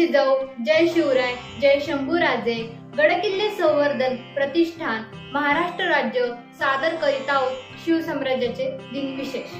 जय जिजाऊ जय शिवराय जय शंभूराजे. गडकिल्ले संवर्धन प्रतिष्ठान महाराष्ट्र राज्य सादर करीत आहोत शिवसाम्राज्याचे दिनविशेष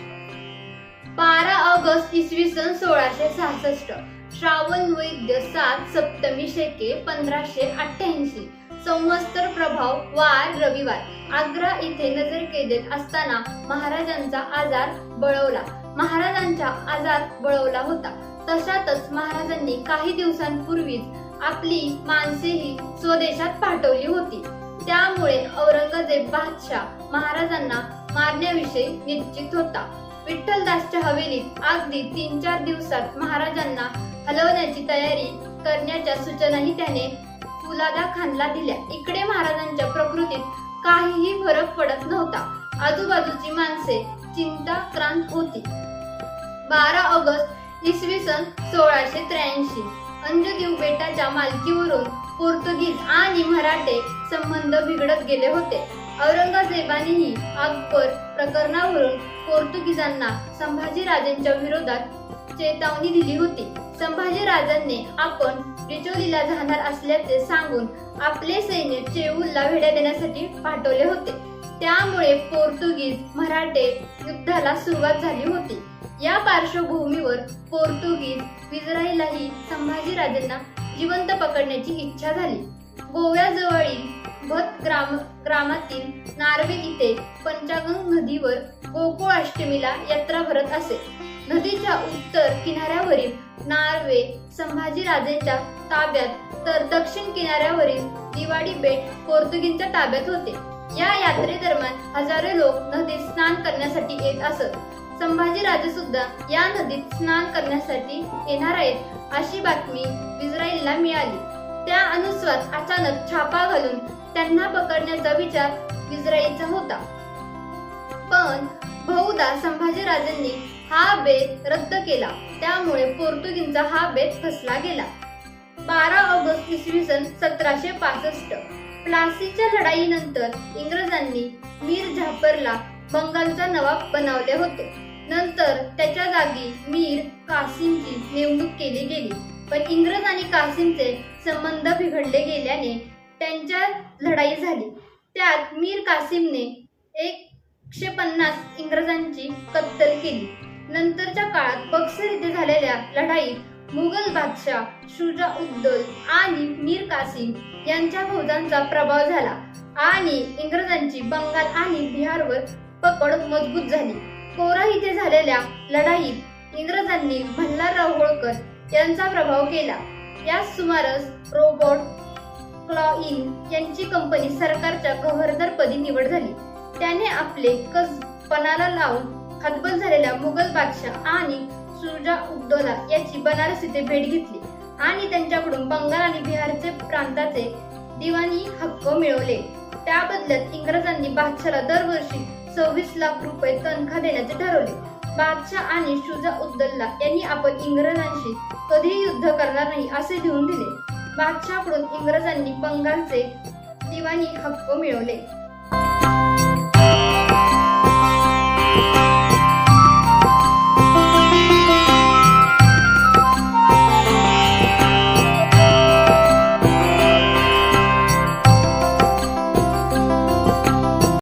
बारा ऑगस्ट इसवी सन सोळाशे सहासष्ट. श्रावण वैद्य सात सप्तमी शेके पंधराशे अठ्ठ्याऐंशी. संवस्तर प्रभाव वार रविवार. आग्रा येथे नजरकैदेत असताना महाराजांचा आजार बळवला. महाराजांचा आजार बळवला होता. तशातच महाराजांनी काही दिवसांपूर्वीच आपली माणसेही स्वदेशात पाठवली होती. त्यामुळे औरंगजेब बादशाह महाराजांना मारण्याविषयी निश्चित होता. विठ्ठलदासच्या हवेलीत अगदी तीन चार दिवसात महाराजांना हलवण्याची तयारी करण्याच्या सूचनाही त्याने फुलादा खानला दिल्या. इकडे महाराजांच्या प्रकृतीत काहीही फरक पडत नव्हता. आजूबाजूची माणसे चिंताक्रांत होती. बारा ऑगस्ट इसवी सन सोळाशे त्र्याऐंशी. अंजदेव बेटाच्या मालकीवरून पोर्तुगीज आणि मराठे संबंध बिघडत गेले होते. औरंगजेबानेही अकबर प्रकरणावरून पोर्तुगीजांना संभाजीराजांच्या विरोधात चेतावणी दिली होती. संभाजीराजांनी आपण बिचोलीला जाणार असल्याचे सांगून आपले सैन्य चेऊलला भेड्या देण्यासाठी पाठवले होते. त्यामुळे पोर्तुगीज मराठे युद्धाला सुरुवात झाली होती. या पार्श्वभूमीवर पोर्तुगीज विजराईलाही संभाजीराजांना जिवंत पकडण्याची इच्छा झाली. गोव्याजवळील भत ग्राम ग्रामातील नार्वे इथे पंचागंग नदीवर गोकुळ अष्टमीला यात्रा भरत असे. नदीच्या उत्तर किनाऱ्यावरील नार्वे संभाजीराजेंच्या ताब्यात तर दक्षिण किनाऱ्यावरील दिवाडी बेट पोर्तुगीजच्या ताब्यात होते. या यात्रेदरम्यान हजारो लोक नदीत स्नान करण्यासाठी येत असत. संभाजीराजे सुद्धा या नदीत स्नान करण्यासाठी येणार आहेत अशी बातमी इस्रायलला मिळाली. त्या अनुस्वास अचानक छापा घालून त्यांना पकडण्याचा विचार इस्रायलचा होता. पण बहुधा संभाजीराजांनी हा बेत रद्द केला. त्यामुळे पोर्तुगीजचा हा बेत फसला गेला. बारा ऑगस्ट इसवी सन सतराशे पासष्ट. प्लासीच्या लढाईनंतर इंग्रजांनी मीर झाफरला बंगालचा नवाब बनवले होते. नंतर त्याच्या जागी मीर कासिमची नेमणूक केली गेली. पण इंग्रज आणि कासिमचे संबंध बिघडले गेल्याने त्यांच्या लढाई झाली. त्यात मीर कासिमने एकशे पन्नास इंग्रजांची कत्तल केली. नंतरच्या काळात बक्सर इथे झालेल्या लढाईत मुघल बादशाह शुजा उद्दौल आणि मीर कासिम यांच्या फौजांचा प्रभाव झाला आणि इंग्रजांची बंगाल आणि बिहारवर पकड मजबूत झाली. कोरा इथे झालेल्या लढाईत इंग्रजांनी मल्हारराव होळकर यांचा प्रभाव केला. या सुमारास रोबोट क्लॉइन यांची कंपनी सरकारच्या गव्हर्नर पदी निवड झाली. त्याने आपले कस पणाला लावून हतबल झालेल्या मुघल बादशाह आणि सुरजा उद्दौला याची बनारस येथे भेट घेतली आणि त्यांच्याकडून बंगाल आणि बिहारचे प्रांताचे दिवाणी हक्क मिळवले. त्या बदल्यात इंग्रजांनी बादशाला दरवर्षी सव्वीस लाख रुपये तनखा देण्याचे ठरवले. बादशाह आणि शुजा उद्दल्ला यांनी आपण इंग्रजांशी कधीही युद्ध करणार नाही असे लिहून दिले. बादशाहकडून इंग्रजांनी बंगालचे दिवाणी हक्क मिळवले.